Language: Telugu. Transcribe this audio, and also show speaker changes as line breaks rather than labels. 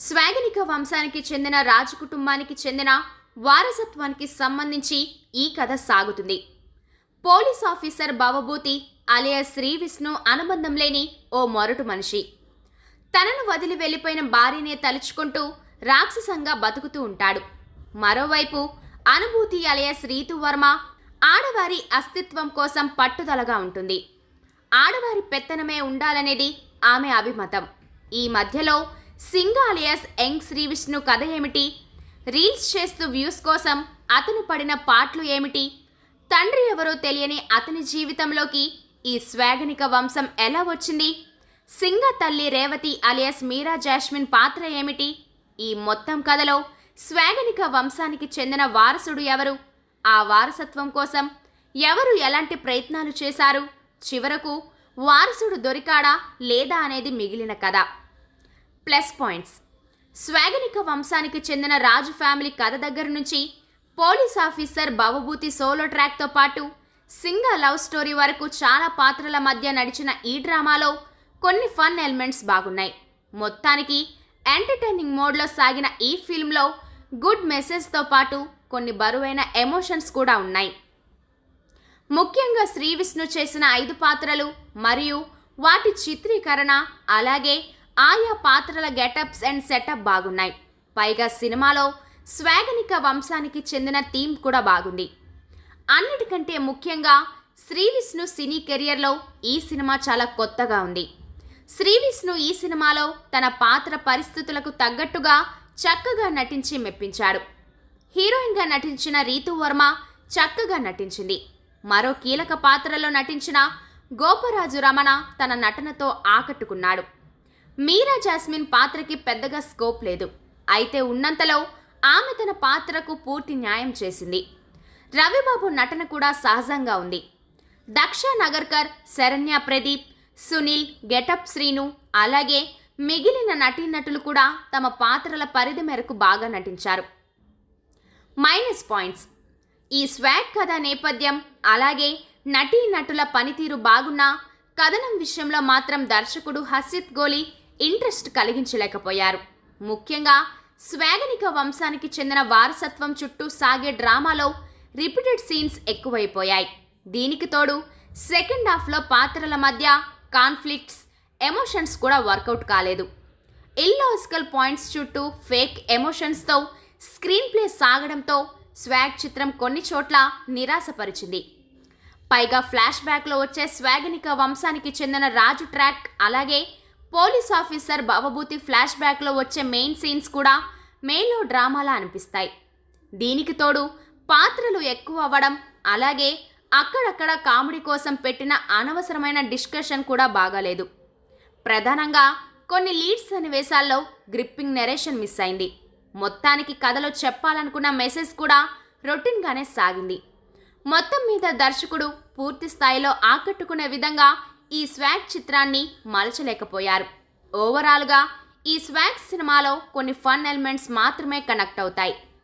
స్వాగనిక వంశానికి చెందిన రాజు కుటుంబానికి చెందిన వారసత్వానికి సంబంధించి ఈ కథ సాగుతుంది. Police officer Bhavabhuti alias Sree Vishnu అనుబంధం లేని ఓ మొరటు మనిషి. తనను వదిలి వెళ్ళిపోయిన భార్యనే తలుచుకుంటూ రాక్షసంగా బతుకుతూ ఉంటాడు. మరోవైపు అనుభూతి అలయ శ్రీతువర్మ వర్మ ఆడవారి అస్తిత్వం కోసం పట్టుదలగా ఉంటుంది. ఆడవారి పెత్తనమే ఉండాలనేది ఆమె అభిమతం. ఈ మధ్యలో సింగ అలియాస్ యంగ్ శ్రీ విష్ణు కథ ఏమిటి? రీల్స్ చేస్తూ వ్యూస్ కోసం అతను పడిన పాటలు ఏమిటి? తండ్రి ఎవరో తెలియని అతని జీవితంలోకి ఈ స్వాగనిక వంశం ఎలా వచ్చింది? సింగ తల్లి రేవతి అలియాస్ మీరా జాస్మిన్ పాత్ర ఏమిటి? ఈ మొత్తం కథలో స్వాగనిక వంశానికి చెందిన వారసుడు ఎవరు? ఆ వారసత్వం కోసం ఎవరు ఎలాంటి ప్రయత్నాలు చేశారు? చివరకు వారసుడు దొరికాడా లేదా అనేది మిగిలిన కథ. Plus points. స్వాగనిక వంశానికి చెందిన రాజు ఫ్యామిలీ కథ దగ్గర నుంచి పోలీస్ ఆఫీసర్ భవభూతి సోలో ట్రాక్తో పాటు సింగ లవ్ స్టోరీ వరకు చాలా పాత్రల మధ్య నడిచిన ఈ డ్రామాలో కొన్ని ఫన్ ఎలిమెంట్స్ బాగున్నాయి. మొత్తానికి ఎంటర్టైనింగ్ మోడ్లో సాగిన ఈ ఫిల్మ్లో గుడ్ మెసేజ్తో పాటు కొన్ని బరువైన ఎమోషన్స్ కూడా ఉన్నాయి. ముఖ్యంగా శ్రీ విష్ణు చేసిన ఐదు పాత్రలు మరియు వాటి చిత్రీకరణ అలాగే ఆయా పాత్రల గెటప్స్ అండ్ సెటప్ బాగున్నాయి. పైగా సినిమాలో స్వాగనిక వంశానికి చెందిన థీమ్ కూడా బాగుంది. అన్నిటికంటే ముఖ్యంగా శ్రీవిష్ణు సినీ కెరియర్లో ఈ సినిమా చాలా కొత్తగా ఉంది. శ్రీవిష్ణు ఈ సినిమాలో తన పాత్ర పరిస్థితులకు తగ్గట్టుగా చక్కగా నటించి మెప్పించాడు. హీరోయిన్గా నటించిన రీతు వర్మ చక్కగా నటించింది. మరో కీలక పాత్రలో నటించిన గోపరాజు రమణ తన నటనతో ఆకట్టుకున్నాడు. మీరా జాస్మిన్ పాత్రకి పెద్దగా స్కోప్ లేదు. అయితే ఉన్నంతలో ఆమె తన పాత్రకు పూర్తి న్యాయం చేసింది. రవిబాబు నటన కూడా సహజంగా ఉంది. దక్ష నగర్కర్ శరణ్య ప్రదీప్ సునీల్ గెటప్ శ్రీను అలాగే మిగిలిన నటీనటులు కూడా తమ పాత్రల పరిధి మేరకు బాగా నటించారు. Minus points. ఈ స్వాగ్ కథ నేపథ్యం అలాగే నటీ నటుల పనితీరు బాగున్నా కథనం విషయంలో మాత్రం దర్శకుడు హసిత్ గోలి ఇంట్రెస్ట్ కలిగించలేకపోయారు. ముఖ్యంగా స్వాగనిక వంశానికి చెందిన వారసత్వం చుట్టూ సాగే డ్రామాలో రిపీటెడ్ సీన్స్ ఎక్కువైపోయాయి. దీనికి తోడు సెకండ్ హాఫ్లో పాత్రల మధ్య కాన్ఫ్లిక్ట్స్ ఎమోషన్స్ కూడా వర్కౌట్ కాలేదు. ఇల్లాజికల్ పాయింట్స్ చుట్టూ ఫేక్ ఎమోషన్స్తో స్క్రీన్ ప్లే సాగడంతో స్వాగ్ చిత్రం కొన్ని చోట్ల నిరాశపరిచింది. పైగా ఫ్లాష్ బ్యాక్లో వచ్చే స్వాగనిక వంశానికి చెందిన రాజు ట్రాక్ అలాగే పోలీస్ ఆఫీసర్ భవభూతి ఫ్లాష్ బ్యాక్లో వచ్చే మెయిన్ సీన్స్ కూడా మెయిన్లో డ్రామాలా అనిపిస్తాయి. దీనికి తోడు పాత్రలు ఎక్కువ అవ్వడం అలాగే అక్కడక్కడ కామెడీ కోసం పెట్టిన అనవసరమైన డిస్కషన్ కూడా బాగాలేదు. ప్రధానంగా కొన్ని లీడ్స్ సన్నివేశాల్లో గ్రిప్పింగ్ నెరేషన్ మిస్ అయింది. మొత్తానికి కథలో చెప్పాలనుకున్న మెసేజ్ కూడా రొటీన్గానే సాగింది. మొత్తం మీద దర్శకుడు పూర్తి స్థాయిలో ఆకట్టుకునే విధంగా ఈ స్వాగ్ చిత్రాన్ని మలచలేకపోయారు. ఓవరాల్గా ఈ స్వాగ్ సినిమాలో కొన్ని ఫన్ ఎలిమెంట్స్ మాత్రమే కనెక్ట్ అవుతాయి.